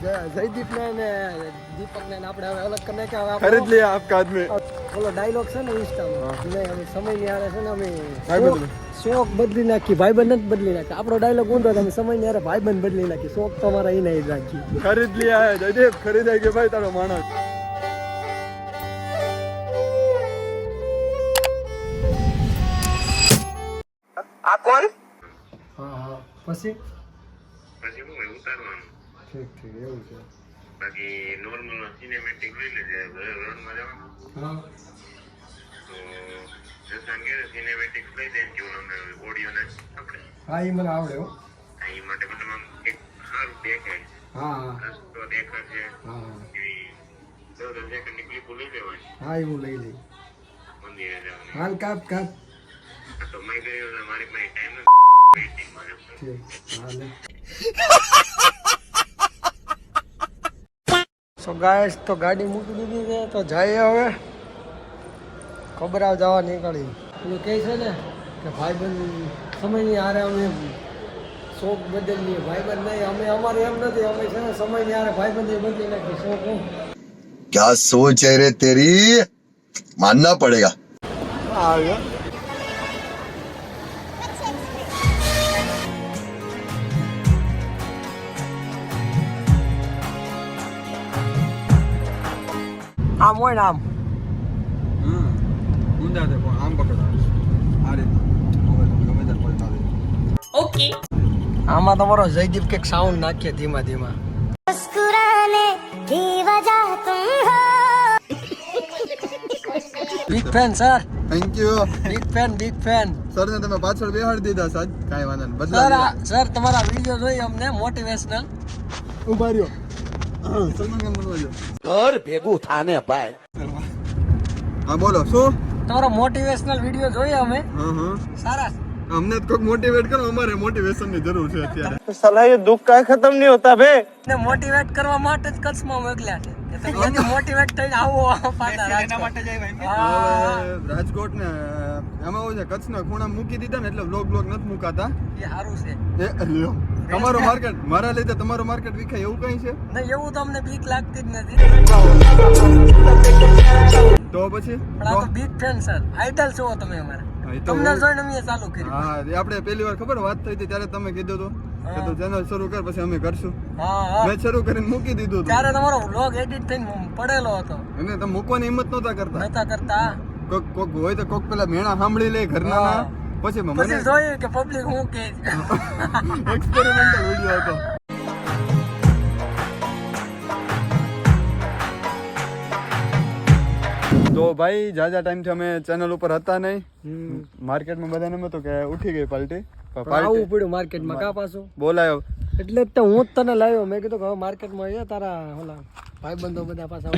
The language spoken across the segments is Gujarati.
જયદીપ ને ને દીપક ને આપણે હવે અલગ કરીને કે હવે ખરીદ લે આપકા આદમી બોલો ડાયલોગ છે ને ઇન્સ્ટામાં ને અમે સમયની આરે છે ને અમે શોખ બદલી. નાખી ભાઈબંધ જ બદલી નાખી આપણો ડાયલોગ ઊંધો તમે સમયની આરે ભાઈબંધ બદલી નાખી. શોખ તો અમારા એને જ રાખી. ખરીદ લે જયદીપ ખરીદાઈ ગયો ભાઈ તારો માણસ. આ કોણ? હા હા. પછી? પછી હું એવું કરવાનું ઠીક ઠીક એવું છે. બાકી નોર્મલ સિનેમેટિક લઈ લેજે રોડમાં જવાનું હા. તો સિનેમેટિક લઈ દે કે ઓડિયો ને? આપણે. હા એ મને આવડે હો. આ માટે મતલબ એક સારું દેખાય. હા રસ્તો દેખાશે. હા હા. એવી ક્લિપો લઈ લેવાની. હા એ લઈ લઈ મંદિરે જવાની. હાલ કાપ કાપ. તો મેં ગયો મારી પાસે ટાઈમ નથી. ઠીક. હા લે. સો ગાય તો ગાડી મૂકી દીધી છે તો જઈએ હવે. ખબરાવ જવા નીકળી. પેલું કહે છે ને કે ભાઈબંધ સમયની હારે અમે શોખ બદલીએ. ભાઈબંધ નહીં અમે અમારે એમ નથી. અમે છે ને સમયની હારે ભાઈબંધ બદલી નાખીએ શોખ હું. ક્યાં સોચ હે રે તેરી? માનના પડેગા આવ્યો આમ હોય ને આમ. ગુંદા છે પણ આમ પકડ. આ રીતે. ઓકે. આમાં તમારો જયદીપ કે સાઉન્ડ નાખીએ ધીમા ધીમા. મુસ્કુરાને કી વજહ તુમ હો. Big fan sir thank you big fan big fan sir ને તમે પાછળ બેહાડી દીધા સર કાઈ વાંધો નહીં. બદલા સર તમારા વિડિયો જોઈ અમને મોટિવેશનલ ઊભા રહ્યો. ઘર ભેગું થાને ભાઈ. હા બોલો શું? તમારો મોટિવેશનલ વીડિયો જોઈએ અમે. સારા. અમને તો કોઈક મોટિવેટ કરો અમારે મોટિવેશનની જરૂર છે અત્યારે. સલાહ દુઃખ કાય ખતમ નહીં હોતા ભે. ને મોટિવેટ કરવા માટે જ કચ્છમાં મોકલ્યા છે. મોટિવેટ થઈને આવો પાછા માટે રાજકોટ ને એમાં હોય છે કચ્છના ખૂણા મૂકી દીધા ને એટલે બ્લોગ બ્લોગ નથી મુકાતા. એ સારું છે. એ તમારો માર્કેટ મારા લીધે તમારો માર્કેટ વિખાય એવું કઈ છે? નહીં એવું તો અમને બીક લાગતી જ નથી. તો પછી? પણ આ તો બિગ ફેન સર આઈડલ છો તમે અમારા. તમને જોઈને અમે ચાલુ કર્યું. હા આપણે પહેલી વાર ખબર વાત થઈ હતી ત્યારે તમે કીધું હતું કે તું ચેનલ શરૂ કર પછી અમે કરશું. મેં શરૂ કરીને મૂકી દીધું ત્યારે તમારો વ્લોગ એડિટ થઈને પડેલો હતો. એને તમે મૂકવાની હિંમત નહોતા કરતા. નતા કરતા. કોક કોક હોય તો કોક પેલા મેણા સાંભળી લે ઘરના. પછી મને જોયું કે પબ્લિક હું કે એક્સપેરિમેન્ટલ વિડિયો હતો. તો ભાઈ જાજા ટાઈમથી અમે ચેનલ ઉપર હતા નહીં માર્કેટમાં બધાને એમ હતું કે ઉઠી ગઈ પાલટી. આવું પડ્યું માર્કેટમાં કા પાછું? બોલાયો. એટલે તો હું જ તને લાવ્યો. મેં કીધું કે હવે માર્કેટમાં એ તારા ઓલા ભાઈબંધો બધા પાછા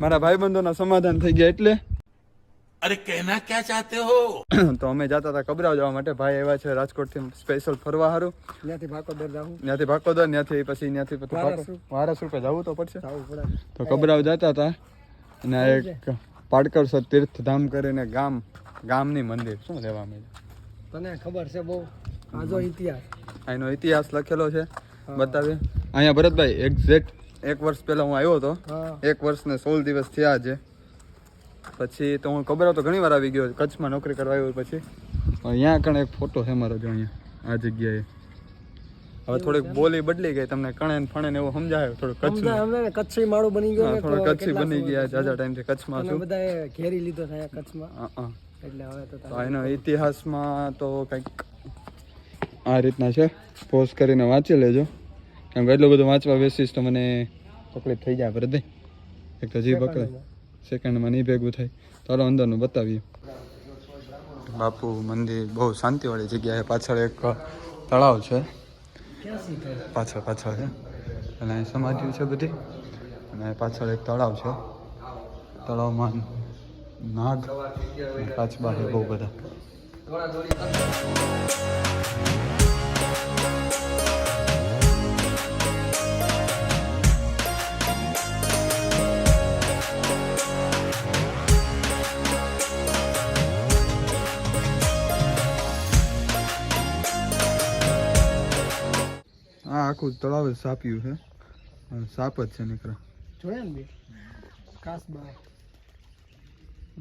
મારા ભાઈબંધોના સમાધાન થઈ ગયા એટલે અરે કહેના ક્યાં ચાહતે હો? તો અમે જતા હતા કબરાવ જવા માટે. ભાઈ એવા છે રાજકોટથી સ્પેશિયલ ફરવા હારું. ત્યાંથી ભાકોદર જાવું ત્યાંથી ભાકોદર ત્યાંથી પછી ત્યાંથી વારસ રૂપે જવું તો પડશે. તો કબરાવ જતા હતા અને એક પાડકરસર તીર્થધામ કરીને ગામ ગામની મંદિર. શું લેવા મળે તને ખબર છે બહુ? આજો ઇતિહાસ. આનો ઇતિહાસ લખેલો છે. બતાવીએ. અહીંયા ભરતભાઈ એક્ઝેક્ટ એક વર્ષ પહેલા હું આવ્યો હતો. એક વર્ષ ને સોળ દિવસ થયા છે પછી તો હું ખબર તો ઘણી વાર આવી ગયો કચ્છમાં નોકરી કરવા આવ્યો પછી. પણ અહીંયા કણે એક ફોટો છે મારો જો અહીંયા આ જગ્યાએ. હવે થોડીક બોલી બદલી ગઈ તમને કણે ને ફણે ને એવું સમજાય? થોડું ને કચ્છી માળું બની ગયો થોડું કચ્છી બની ગયા જાજા ટાઈમથી કચ્છમાં છું. બધા ઘેરી લીધો છે કચ્છમાં. એટલે હવે તો તો એનો ઇતિહાસમાં તો કંઈક આ રીતના છે. પોઝ કરીને વાંચી લેજો. કેમ કે એટલું બધું વાંચવા બેસીશ તો મને તકલીફ થઈ જાય ભરત એક તો જીભ પકડે. સેકન્ડમાં નહીં ભેગું થાય. ચાલો અંદરનું બતાવીએ. બાપુ મંદિર બહુ શાંતિવાળી જગ્યાએ પાછળ એક તળાવ છે. પાછળ પાછળ છે. અને અહીં સમાધિ છે બધી. અને પાછળ એક તળાવ છે. તળાવમાં નાગ કાચબા બહુ બધા. આ આખું તળાવ જ સાપ્યું છે. સાપ જ છે નીકળા. જોયા ને બે? કાસબા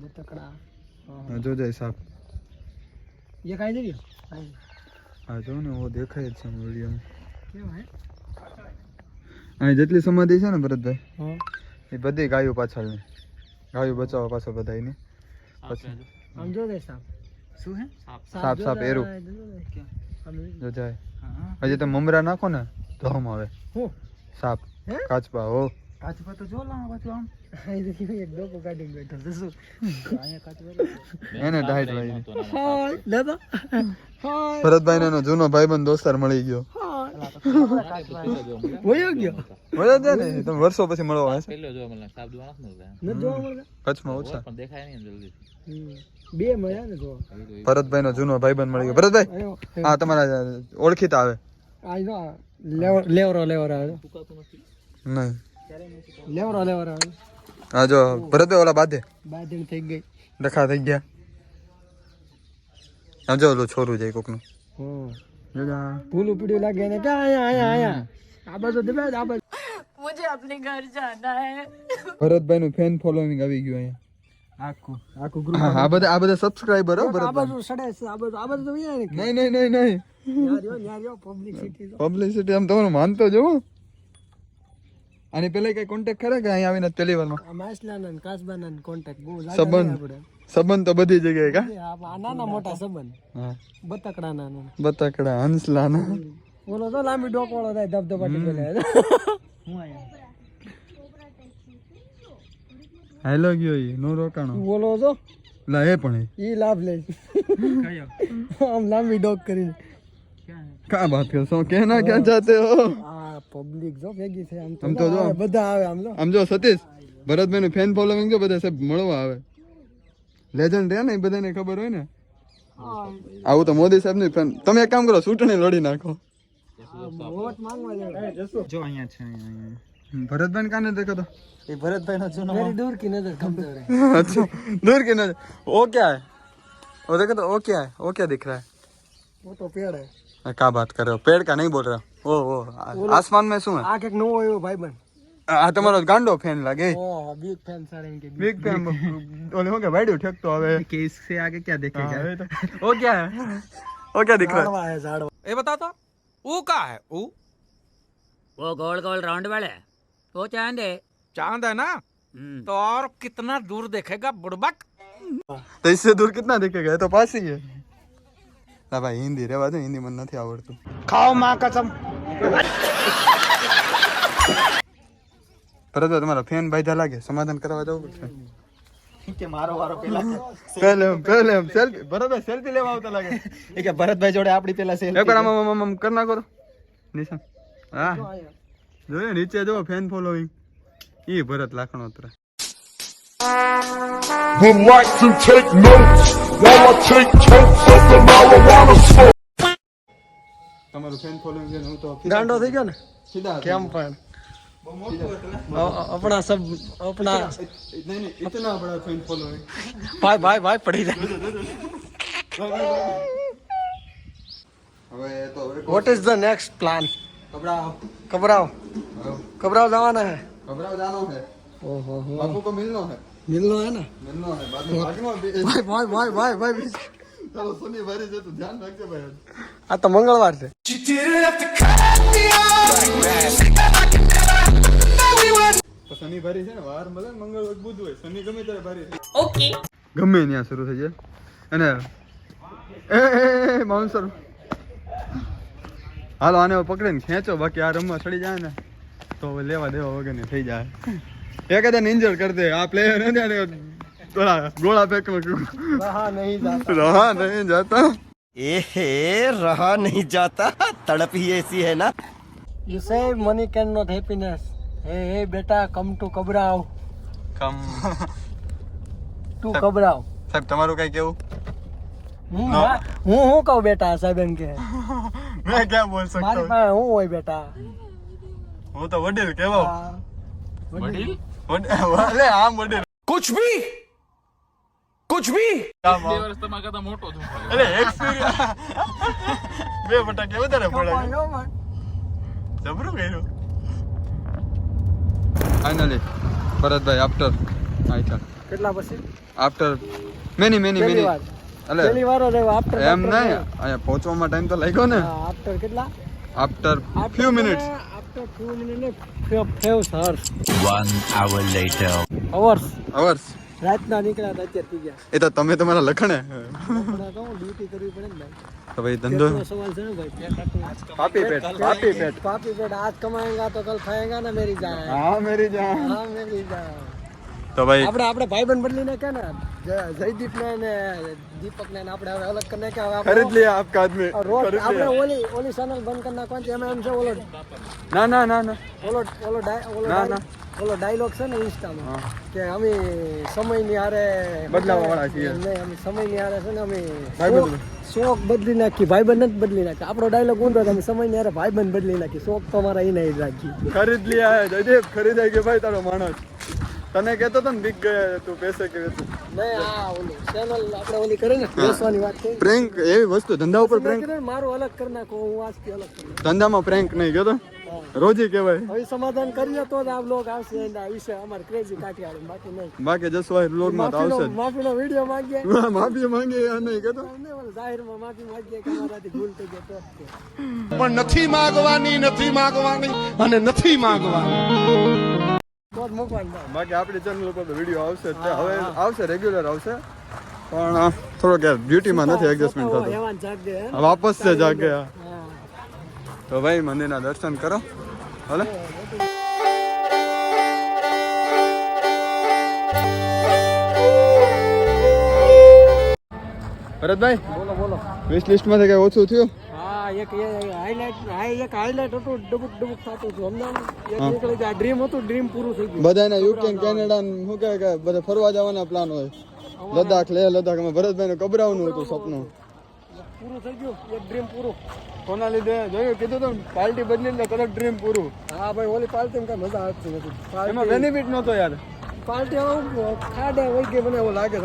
બતકડા હા, જો જાય સાપ. એ કાઈ નહીં હા જો ને ઓ દેખાય જ છે વિડીયોમાં. કેમ હે? અહીં જેટલી સમાધિ છે ને ભરતભાઈ એ બધી ગાયો પાછળની. ગાયો બચાવવા પાછળ બધા એની પછી. આમ જો દે સાપ. શું હે? સાપ સાપ એરું. જો જાય. હજી તમે મમરા નાખો ને તો આમ આવે. હું. સાપ. કાચબા હો. કાચબા તો જો લાવા પાછું આમ. એક ડોકો કાઢીને બેઠો છે શું? એને ડાયટ વાળી દાદા? ભરતભાઈ ને જૂનો ભાઈબંધ દોસ્તાર મળી ગયો. વયો ગયો. મળ્યો છે ને તમે વર્ષો પછી મળવા આવે છે. કચ્છમાં ઓછા. હમ. ભરતભાઈ નો જૂનો ભાઈ ભાઈબંધ મળી ગયો. ભરતભાઈ હા તમારા ઓળખીતા આવે. લેવરો લેવરો આવે. ભરતભાઈ ઓલા બાધે. થઈ ગઈ. રખા થઈ ગયા. આમ છોરું જાય કોકનું. ભૂલ ઉપડ્યું લાગે ને કે આયા આયા ભરતભાઈ નું ફેન ફોલોઈંગ આવી ગયું અહીંયા. આખું આખું ગ્રુપ આ બધા આ બધા સબસ્ક્રાઇબર હો આ ભરતભાઈ સડે છે આ બાજુ આ બાજુ તો અહીંયા નહીં નહીં નહીં નહીં ન્યા રહ્યો ન્યા રહ્યો પબ્લિસિટી આમ તમારું માનતો જો અને પેલા કઈ કોન્ટેક્ટ ખરા કે અહીંયા આવીને પહેલી વારમાં આ માછલાના ને કાચબાના ને કોન્ટેક્ટ બહુ સંબંધ. આપણે. સંબંધ તો બધી જગ્યાએ કા? આ આ નાના મોટા સંબંધ. હા. બતકડાના ને બતાકડા હંસલાના. બોલો તો લાંબી ડોક વાળો થાય ધબધબાટી પેલા હું આયા. હેલો ગયો ઈ નો રોકાણો. બોલો તો લા એ પણ ઈ લાભ લે. કયો? આમ લાંબી ડોક કરી કા બાત કરો છો? કે ના ક્યાં જાતે હો? આ પબ્લિક જો ભેગી છે આમ તો જો બધા આવે આમ જો. આમ જો સતીશ ભરતભાઈ નું ફેન ફોલોઈંગ જો બધા સાહેબ મળવા આવે. લેજન્ડ રહે ને એ બધાને ખબર હોય ને? આવું તો મોદી સાહેબની ફેન તમે એક કામ કરો ચૂંટણી લડી નાખો. જો અહીંયા છે અહીંયા. ભરતભાઈ કાને દેખો તો मेरी दूर की नजर कमजोर है अच्छा दूर की नजर वो क्या है वो देखो तो वो क्या है वो क्या दिख रहा है वो तो पेड़ है अरे, क्या बात कर रहे हो पेड़ का नहीं बोल रहे हो ओ ओ आ- आसमान में શું હે આ કંઈક નવો એવો ભાઈ બન આ તમારો ગાંડો ફેન લાગે ઓ બિગ ફેન સારે इनके बिग फैन ओले हो गया वाइडियो ठेक तो हवे कि इससे आगे क्या देखेगा वो क्या है वो क्या दिख रहा है ઝાડવા હે ઝાડવા ये बता तो वो का है वो वो गोल गोल राउंड वाले वो चांद है चांद है ना तो और कितना दूर देखेगा बुड़बक तो इससे दूर कितना दिखेगा ये तो पास ही है ના ભાઈ હિન્દી રેવા દે હિન્દી મને નથી આવડતું खाओ माँ कसम ભરતભાઈ તમારા ફેન બાંધ્યા લાગે સમાધાન કરવા જવું પડશે કે મારો વારો પેલા પહેલે એમ પહેલે એમ સેલ્ફી ભરતભાઈ સેલ્ફી લેવા આવતા લાગે એ કે ભરતભાઈ જોડે આપણી પેલા સેલ એકવાર આમ આમ આમ આમ કર નાખો તો નિશાન હા જોયું નીચે જો ફેન ફોલોઈંગ ઈ ભરત લાખણો ઉતરે would like to take notes while I take totes of the marijuana smoke. તમારું ફેન ફોલોઈંગ છે ને હું તો ગાંડો થઈ ગયો ને સીધા કેમ પણ અ- અ- अपना सब अपना નહીં નહીં ઇતના બડા ફેન ફોલોઈંગ भाई भाई भाई पड़ी जाए હવે તો હવે what is the next plan Kabrau Kabrau Kabrau હે. કબરાવ જાનો હે. ઓહો. હો બાપુ કો મિલનો હે. મિલનો હે ના? મિલનો હે. બાદ ભાઈ ભાઈ ભાઈ ભાઈ ભાઈ. ચાલો શનિવારે છે તો ધ્યાન રાખજો ભાઈ. આ તો મંગળવાર છે. શનિ ભારી છે ને વાર મળે મંગળવાર બુધ હોય. શનિ ગમે ત્યારે ભારી ઓકે ગમે ત્યાં શરૂ થઈ જાય. અને એ એ માઉન્સર હાલો આને હવે પકડીને ખેંચો બાકી આ રમવા ચડી જાય ને તો હવે લેવા દેવા વગરની થઈ જાય એકાદા ઇન્જર કરી દે આ પ્લેયર ને ને ઓલા ગોળા ફેંકમાં रहा नहीं जाता રહા નહીં જાતા ए रहा नहीं जाता तड़प ही ऐसी है ना You say money cannot happiness. Hey, hey, बेटा, come to कबराव. કમ તું કબરાવ. સાહેબ તમારું કઈ કેવું હું મા- હું હું કહું બેટા સાહેબ એમ કે મેં ક્યાં બોલ શકતો મારી પાસે હું હોય બેટા હું તો વડીલ કેવો આ વડીલ? અરે આમ વડીલ कुछ भी कुछ भी અરે એક્સપિરિયન્સ બે ફટાકે વધારે પડે કપાયો માં. જબરું કર્યું ફાઇનલી ભરતભાઈ આફ્ટર હા ચાલ કેટલા પછી આફ્ટર મેની મેની પહેલી મેની વાર અલે પહેલી વારો રહ્યો આફ્ટર એમ નહીં. અહીંયા પહોંચવામાં ટાઈમ તો લાગ્યો ને. આફ્ટર કેટલા? After few minute few few sir 1 hour રાતના નીકળ્યા અત્યારે થઈ ગયા. એ તો તમે તમારા લખણે. તો ધંધો સવાલ છે પાપી પાપી પાપી પેટ આજ કમાયેગા તો કલ ખાયેગા ને મેરી જાન. હા મેરી જાન. હા મેરી જાન. તો ભાઈ આપણે આપણે ભાઈબંધ બદલીને કે ને જયદીપ ને ને દીપક ને આપણે હવે અલગ કરીને કે હવે ખરીદ લે આપકા આદમી આપણે ઓલી ઓલી ચેનલ બંધ કરી નાખવાની એમાં એમ છે ઓલો ના ના ના ના. ઓલો ઓલો ઓલો ના ના. ઓલો ડાયલોગ છે ને ઇન્સ્ટામાં કે અમે સમયની હારે બદલાવા વાળા છીએ. નહીં અમે સમયની હારે છે ને અમે શોખ બદલી નાખી ભાઈબંધ નથી બદલી નાખી આપણો ડાયલોગ ઊંધો તમે સમયની હારે ભાઈ ભાઈબંધ બદલી નાખી. શોખ તો અમારા એને જ રાખી. ખરીદ લે જયદેવ ખરીદાઈ ગયો ભાઈ તારો માણસ. તને કહેતો તો ને બીક ગયા તું પૈસે કે નહીં આ ચેનલ આપણે ઓલી કરી ને બેસવાની વાત કરી. પ્રેન્ક એવી વસ્તુ ધંધા ઉપર પ્રેન્ક મારું અલગ કરી નાખો હું આજથી અલગ કરી ધંધામાં પ્રેન્ક નહીં કહેતો રોજી કહેવાય. હવે સમાધાન કરીએ તો જ આ બ્લોગ આવશે એના આ વિશે અમારે ક્રેઝી કાઢી બાકી નહીં. બાકી જસવાય વ્લોગમાં તો આવશે માફીનો વિડિયો માંગીએ. માફી માંગે આ નહીં કહેતો જાહેરમાં માફી માંગીએ કે ભૂલ થઈ ગઈ તો પણ નથી માગવાની નથી માગવાની અને નથી માગવાની. તો જ મૂકવાનું બાકી આપણી ચેનલ ઉપર વીડિયો આવશે હવે આવશે રેગ્યુલર આવશે. પણ થોડોક યાર ડ્યુટીમાં નથી એડજસ્ટમેન્ટ થતું? વાપસ છે જાગે. તો ભાઈ મંદિરના દર્શન કરો. ભલે ભરતભાઈ બોલો બોલો. વિશ લિસ્ટમાંથી કઈ ઓછું થયું? એક હાઈલાઇટ એક હાઈલાઇટ હતું ડબુક ડબુક થતું હતું અમદાવાદ એક નીકળી જાય ડ્રીમ હતું ડ્રીમ પૂરું થઈ ગયું. બધાને યુકે કેનેડા શું કહે કે બધા ફરવા જવાના પ્લાન હોય. લદ્દાખ લે લદ્દાખ અમે ભરતભાઈ ને કબરાવનું હતું સપનું. પૂરું થઈ ગયું એક ડ્રીમ પૂરું. કોના લીધે? જોયું? કીધું તો પાર્ટી બદલી લે તરત ડ્રીમ પૂરું. હા ભાઈ ઓલી પાર્ટી કઈ મજા આવતી નથી. એમાં બેનિફિટ નહોતો યાર. પાર્ટી આવું ખાડે હોય કે મને એવું લાગે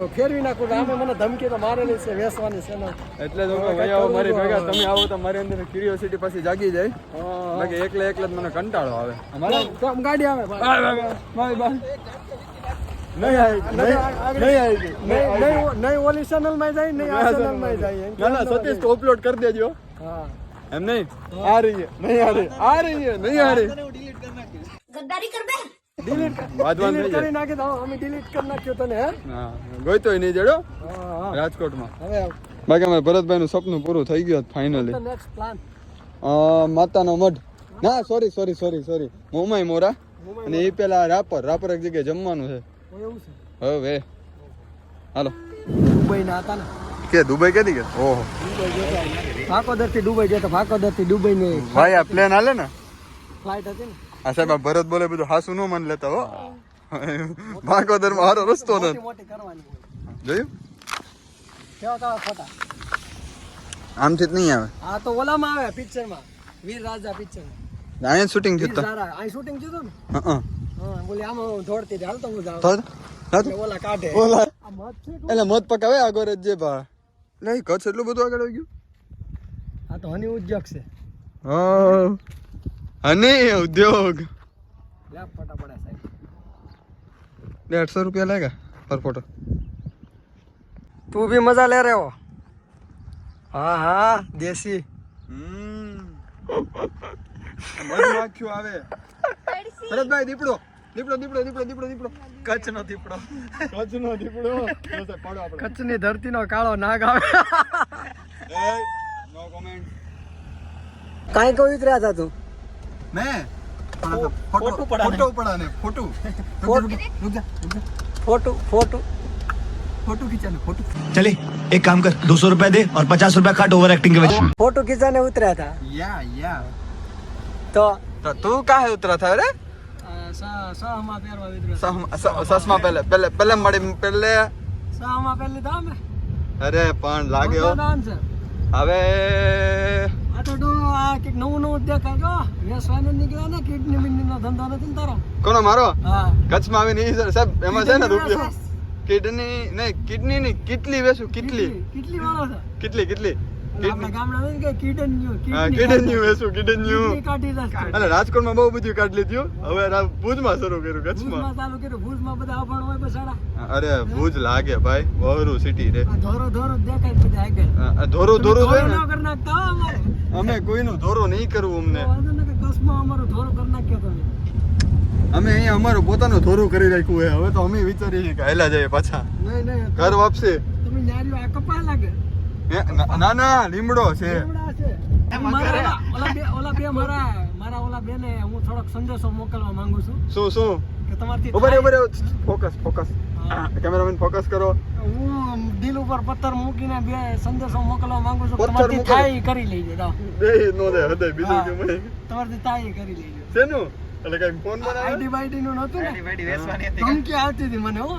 ફેરવી નાખું આમે મને ધમકી તો મારેલી છે વેસવાની છે ને. એટલે તો ભાઈ મારી ભેગા તમે આવો તો મારી અંદર ક્યુરિયોસિટી પાછી જાગી જાય. બાકી એકલે એકલે મને કંટાળો આવે. અમારે કામ ગાડી આવે મારી બા નહીં આવી નહીં ઓલી ચેનલમાં જાય નહીં આ જાય તો અપલોડ કરી દેજો. હા. એમ નહીં? આ રહી નહીં આ રહી નહીં આ રહી ડિલીટ વાંધવાન થઈ કરી નાખી દો અમે ડિલીટ કરી નાખ્યું તને હે? હા ગોઈતોય નહીં જડો? રાજકોટમાં. હવે બાકી અમારે ભરતભાઈનું સપનું પૂરું થઈ ગયું ફાઇનલી નેક્સ્ટ પ્લાન માતાનો મઢ. ના sorry sorry sorry sorry Momai Mora. અને એ પેલા રાપર રાપર એક જગ્યાએ જમવાનું છે. હવે. હાલો. દુબઈ ના હતા ને. કે દુબઈ કેદી કે ઓહો. ફાકોદરથી દુબઈ જતો ફાકોદરથી દુબઈ ને ભાઈ આ પ્લેન હાલે ને? ફ્લાઇટ હતી ને. આ સાહેબ આ ભરત બોલે બધું હાસુ ન મન લેતા હો. ભાગોદરમાં હારો રસ્તો કરવાની જોયું? આમથી જ નહીં આવે. આ તો ઓલામાં આવે પિક્ચરમાં વીર રાજા પિક્ચર. અહીંયા શૂટિંગ થયું અહીં શૂટિંગ થયું ને? હા હા. બોલી આમ દોડતી હાલ તો હું જાઉં. ઓલા કાઢે. ઓલા. મત છે એટલે? મત પકાવે આગળ જે ભા. લે કચ્છ એટલું બધું આગળ આવી ગયું? આ તો હની ઉદ્યોગ છે. હા. અને ઉદ્યોગ લે ફોટા પડે સાહેબ દેઢસો રૂપિયા લાગ્યા પર ફોટો તું भी મજા ले रहे हो हाँ हाँ देसी મધમાખ્યું આવે ભરતભાઈ દીપડો દીપડો દીપડો દીપડો દીપડો દીપડો કચ્છ નો દીપડો કચ્છ નો દીપડો પાડો આપણે કચ્છ ની ધરતી નો કાળો નાગ આવે નો કોમેન્ટ કાંઈ કહું ઉતર્યા હતા તું मैं? फ़ोटो फ़ोटो पढ़ाने। Photo photo. Photo photo photo. चले एक काम कर दो सौ रूपए दे और पचास रूपए काट ओवर एक्टिंग के वजह फ़ोटो खिंचाने उतरा था। या या। तो तो तू कहा है उतरा था। अरे ससमा पहले पहले पहले मड़े पहले। पहले था मैं अरे पान लागे हो। હવે આ તો ડો આ કંઈક નવું નવું દેખાય. જો વેસવાનું નીકળ્યા ને કિડની બિડની નો ધંધો નથી તારો? કોનો મારો? હા. કચ્છમાં આવીને ઈ સાહેબ એમાં છે ને રૂપિયો? કિડની નહીં કિડની ની કેટલી વેચું? કેટલી કેટલી વાળો છે? કેટલી કેટલી? રાજકોટમાં બહુ બધું કાઢી લીધું. હવે ભુજમાં શરૂ કર્યું કચ્છમાં. ચાલુ કર્યું. ભુજમાં બધા અભણ હોય બસાડા અરે ભુજ લાગે ભાઈ. વહરું સિટી રે. ધોરો ધોરો દેખાય બધા આગળ. આ- આ ધોરું ધોરું ધોરો છે ને? કરી નાખતા હો અમારે. અમે કોઈનું ધોરો નહીં કરવું અમને. કચ્છમાં અમારો ધોરો કરી નાખ્યો તમે. અમે અહીંયા અમારું પોતાનું ધોરું કરી રાખ્યું હોય હવે તો અમે વિચારીએ કે હેલા જઈએ પાછા. નહીં નહીં ઘર વાપસે. તમે ન્યારીઓ આ કપા લાગે? ના- ના લીમડો છે. કેવડા છે. મારા ઓલા- ઓલા બે મારા મારા ઓલા બેને હું થોડોક સંદેશો મોકલવા માંગુ છું. શું શું? કે તમારથી ફોકસ ફોકસ. કેમેરામેન ફોકસ કરો. હું દિલ ઉપર પથ્થર મૂકીને બે સંદેશો મોકલવા માંગુ છું તમારથી. થાય કરી લેજો. બે નો દે હૃદય બીજું કે તમારથી થાય કરી લેજો. શેનું? એટલે કઈ ફોન બનાવે? આઈડી બાઈડી નું? નતું ને ધમકી આવતી હતી મને હો.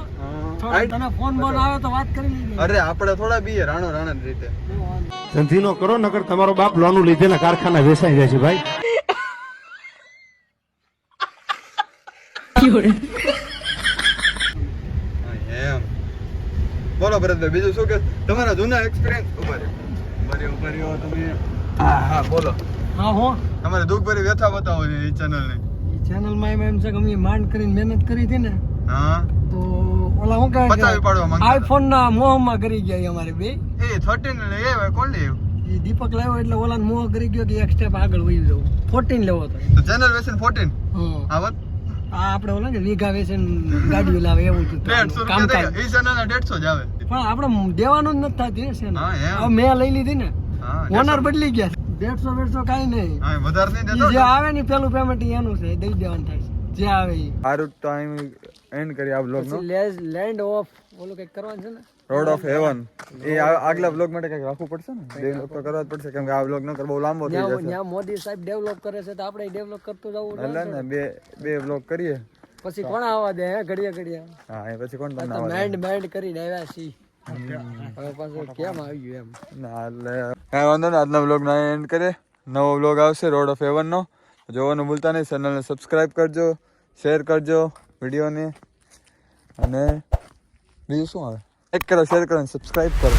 થોડો તને ફોન બોન આવે તો વાત કરી લેજો. અરે આપણે થોડા બીએ રાણો રાણા રીતે. ધંધી નો કરો નકર તમારો બાપ લોનું લીધેલા કારખાના વેસાઈ જાય છે ભાઈ. એમ. બોલો ભરતભાઈ બીજું શું કે? તમારા જૂના એક્સપિરિયન્સ ઊભા રહ્યો. ઊભા રહ્યો તમે હા હા બોલો. હા હો. તમારે દુઃખ ભરી વ્યથા બતાવો છે એ ચેનલ ને. ચેનલમાં એમ એમ છે કે અમે માંડ કરીને મહેનત કરી હતી ને હા. તો ઓલા હું કહે બતાવી પાડવા માંગતા આઈફોન ના મોહમાં કરી ગયા અમારે બે. એ 13 લે એ કોણ લે એ દીપક લાવ્યો એટલે ઓલા મોહ કરી ગયો કે એક સ્ટેપ આગળ વહી જવું ફોર્ટીન લેવો તો તો ચેનલ વેસન ફોર્ટીન હા. આવત આ આપણે ઓલા કે વીઘા વેસન ગાડીઓ લાવે એવું જ કામ દેડસો એ ચેનલ ના દેડસો જ આવે. પણ આપણે દેવાનું જ નથી થતી છે ને. મેં લઈ લીધી ને. ઓનર બદલી ગયા. દેડસો બેડસો કઈ નહીં. વધારે નહીં દેતો જે આવે ને પેલું પેમેન્ટ એનું છે દઈ દેવાનું થાય છે. જે આવે એ સારું ટાઈમ એન્ડ કરી આ બ્લોગ નો. લેન્ડ ઓફ ઓલું કંઈક કરવાનું છે ને? રોડ ઓફ હેવન એ આગલા બ્લોગ માટે કંઈક રાખવું પડશે ને? બે બ્લોગ તો કરવા જ પડશે કેમ કે આ બ્લોગ નકર બહુ લાંબો થઈ જશે. ત્યાં મોદી સાહેબ ડેવલપ કરે છે તો આપણે ડેવલપ કરતું જવું એટલે ને બે બે બ્લોગ કરીએ. પછી કોણ આવવા દે હે ઘડિયા ઘડિયા હા એ પછી કોણ તમને તો દે? મેન્ડ મેન્ડ કરીને આવ્યા છી હવે પાછું કેમ આવ્યું એમ? ના એટલે કાંઈ વાંધો નહીં આજના બ્લોગ ના એન્ડ કરીએ. નવો બ્લોગ આવશે રોડ ઓફ હેવન નો. જોવાનું ભૂલતા નહીં ચેનલને સબસ્ક્રાઈબ કરજો શેર કરજો વિડીયોને અને બીજું શું આવે? એક કરો શેર કરો અને સબસ્ક્રાઇબ કરો.